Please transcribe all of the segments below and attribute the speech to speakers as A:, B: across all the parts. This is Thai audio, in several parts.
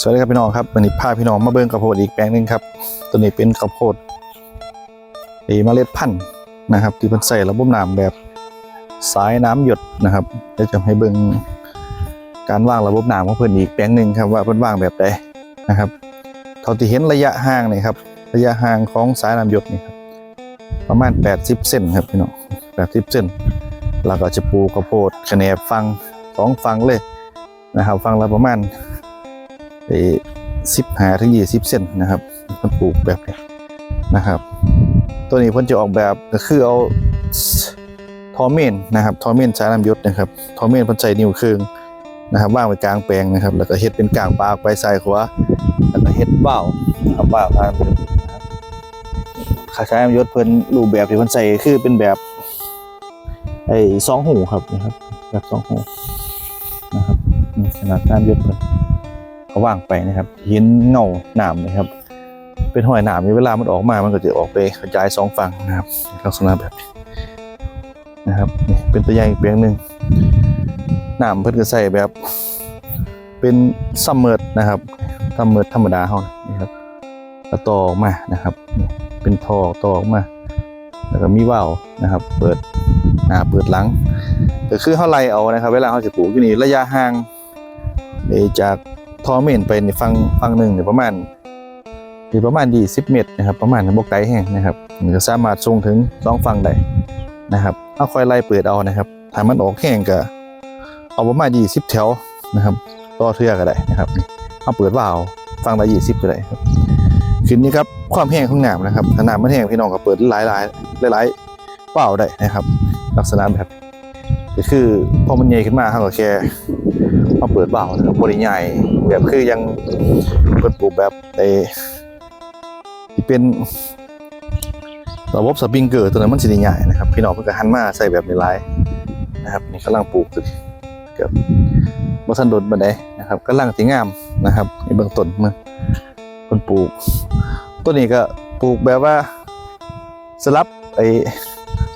A: สวัสดีครับพี่น้องครับวันนี้พาพี่น้องมาเบิ่งข้าวโพดอีกแปลงหนึ่งครับ ตัวนี้เป็นข้าวโพดไอ้เมล็ดพันธุ์นะครับ ที่เพิ่นใส่ระบบน้ำแบบสายน้ำหยดนะครับเดี๋ยวจะให้เบิ่งการวางระบบน้ำของเพิ่นอีกแปลงหนึ่งครับว่าเพิ่นวางแบบใดนะครับเท่าที่เห็นระยะห่างนี่ครับระยะห่างของสายน้ำหยดนี่ครับประมาณ 80 เซนครับพี่น้อง80 เซนแล้วก็จะปลูกข้าวโพดแขนงฟังสองฟังเลยนะครับ ฟังละประมาณ ไปสิบหาถึงยี่สิบเซนนะครับเพิ่นปลูกแบบนี้นะครับ ตัวนี้เพิ่นจะออกแบบก็คือเอาทอเมนนะครับทอเมนสายน้ำยศนะครับทอเมนเพิ่นใส่นิ้วครึ่งนะครับวางไว้กลางแปลงนะครับ แล้วก็เฮ็ดเป็นกลางปลากไปซ้ายขวาแล้วก็เฮ็ดบ้าเอาบ้าทางนะครับขาใช้น้ำยศเพิ่นรูปแบบที่เพิ่นใส่คือเป็นแบบไอ้สองหูครับนะครับแบบสองหูนะครับขนาดน้ำยศเพิ่น เขาว่างไปนะครับ เห็นเงาหนามนะครับ เป็นหอยหนามเวลามันออกมา มันก็จะออกไปกระจายสองฝั่งนะครับ ลักษณะแบบนี้นะครับนี่เป็นตัวอย่างอีกเปียงหนึ่งหนามเพิ่นก็ใส่แบบ เป็นซัมเมอร์นะครับซัมเมอร์ธรรมดาเฮานี่ครับแล้วต่อออกมานะครับ เป็นทอต่อออกมาแล้วก็มีว่าวนะครับ เปิดหน้าเปิดหลังก็คือเฮาไล่เอานะครับ เวลาเฮาจะปลูกอยู่นี่ระยะห่างจาก อเมนไปในฟังฟังหนึ่งเนี่ยประมาณอยู่ประมาณ20เมตรนะครับ ประมาณบกไกแห้งนะครับมันก็สามารถส่งถึงสองฝั่งได้นะครับเอาค่อยไล่เปิดเอานะครับถ้ามันออกแห้งก็เอาประมาณ20แถวนะครับต่อเทือก็ได้นะครับนี่เอาเปิดว่าเอาฟังละ20ก็ได้ครับขึ้นนี้ครับความแห้งของน้ำนะครับถ้าน้ำมันแห้งพี่น้องก็เปิดหลายหลายหลายหลายเปล่าได้นะครับ ลักษณะแบบก็คือพอมันใหญ่ขึ้นมาเขาก็แค่ มาเปิดเบานะครับบริใหญ่แบบคือยังเปิดปลูกแบบในที่เป็นระบบสปริงเกอร์ตัวนั้นมันสิได้ใหญ่นะครับ พี่น้องเพิ่งก็หันมาใส่แบบในไลน์นะครับนี่กำลังปลูกเกือบบ่ทันโดนบันไดนะครับกำลังสิงามนะครับในเบื้องต้นมันเพิ่นปลูกตัวนี้ก็ปลูกแบบว่าสลับไอ้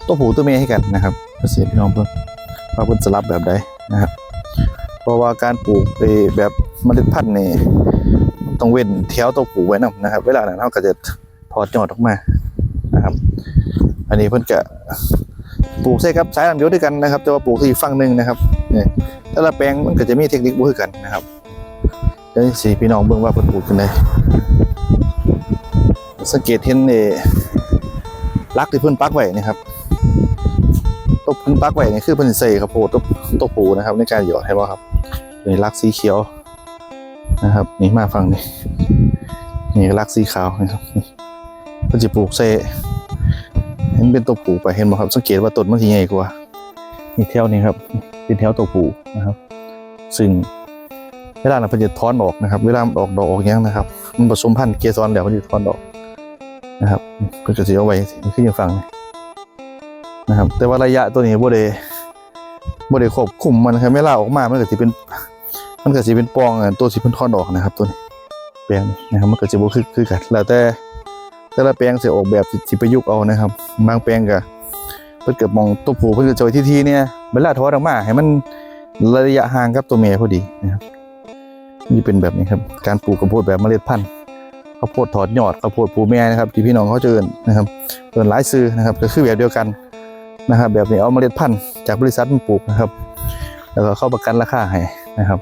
A: ตัวผู้ตัวเมียให้กันนะครับก็สิพี่น้องเพิ่นว่าเพิ่นสลับแบบใดนะครับ เพราะว่าการปลูกไปแบบเมล็ดพันธุ์นี่ต้องเว้นแถวตัวปลูกไว้นํนะครับ เวลานั้นเราก็จะถอดยอดออกมานะครับ อันนี้เพิ่นก็ปลูกใช่ครับสายลำยศด้วยกันนะครับ แต่ว่าปลูกที่ฝั่งหนึ่งนะครับเนี่ยแต่ละแปลงมันก็จะมีเทคนิคบ่คือกันนะครับเดี๋ยวสิพี่น้องเบิ่งว่าเพิ่นปลูกกันได้สังเกตเห็นเอลักที่เพิ่นปักไว้นะครับตบเพิ่นปักไว้นี่คือเพิ่นใส่ข้าวโพดตบตบปูนะครับ ในการหยอดให้บ่ครับ นี่ลักสีเขียวนะครับ นี่มาฟังนี่นี่ลักสีขาวนะครับนี่เพิ่นสิปลูกใส่เห็นเป็นตัวปูไปเห็นบ่ครับ สังเกตว่าต้นมันสิใหญ่กว่านี่แถวนี้ครับ เป็นแถวตัวปูนะครับ ซึ่งเวลาน่ะเพิ่นจะถอนออกนะครับ เวลาออกดอกออกยังนะครับ มันผสมพันธุ์เกสรแล้วเพิ่นจะถอนออกนะครับเพิ่นก็สิเอาไว้นี่คือยังฟังนี่นะครับ แต่ว่าระยะตัวนี้บ่ได้บ่ได้ควบคุมมันครับเวลาออกมามันก็สิเป็น มันก็สิเป็นปองอะตัวสิเพิ่นทอนออกนะครับ ตัวนี้แปลงนี้นะครับมันก็สิบ่คือคือกันแล้วแต่แต่ละแปลงสิออกแบบสิประยุกต์เอานะครับ บางแปลงก็เพิ่นก็มองตัวผูเพิ่นก็จะไว้ที่ๆเนี่ยเวลาถอดออกมาให้มันระยะห่างกับตัวเมียพอดีนะครับนี่เป็นแบบนี้ครับ การปลูกข้าวโพดแบบเมล็ดพันธุ์ข้าวโพดถอดยอดข้าวโพดปูแม่นะครับ ที่พี่น้องเขาเจอนะครับเอิ้นหลายซื้อนะครับ ก็คือแบบเดียวกันนะครับ แบบนี้เอาเมล็ดพันธุ์จากบริษัทมาปลูกนะครับ แล้วก็เข้าประกันราคาให้นะครับ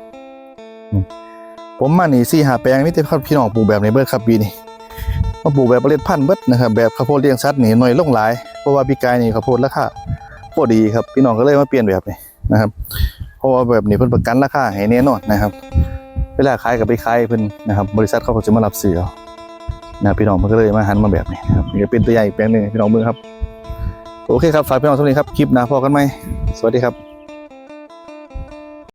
A: ผมมานี่สี่หาแปลงมิแต่พี่น้องปลูกแบบในเบิร์ครับปีนี้มาปลูกแบบเมล็ดพันธุ์เบิร์ดนะครับแบบข้าวโพดเลี้ยงสัตว์นี่หน่อยลงหลายเพราะว่าปีกายนี่ข้าวโพดราคาโคตรดีครับพี่น้องก็เลยมาเปลี่ยนแบบนี้นะครับเพราะว่าแบบนี้เพิ่นประกันราคาให้แน่นอนนะครับเวลาขายกับไปขายเพิ่นนะครับบริษัทเขาก็จะมารับซื้อนะพี่น้องเพิ่นก็เลยมาหันมาแบบนี้นะครับนี่ก็เป็นตัวอย่อีกแปลงหนึ่งพี่น้องเบิ่งครับ โอเคครับฝากพี่น้องทุกท่านครับคลิปน้าพอกันไหมสวัสดีครับ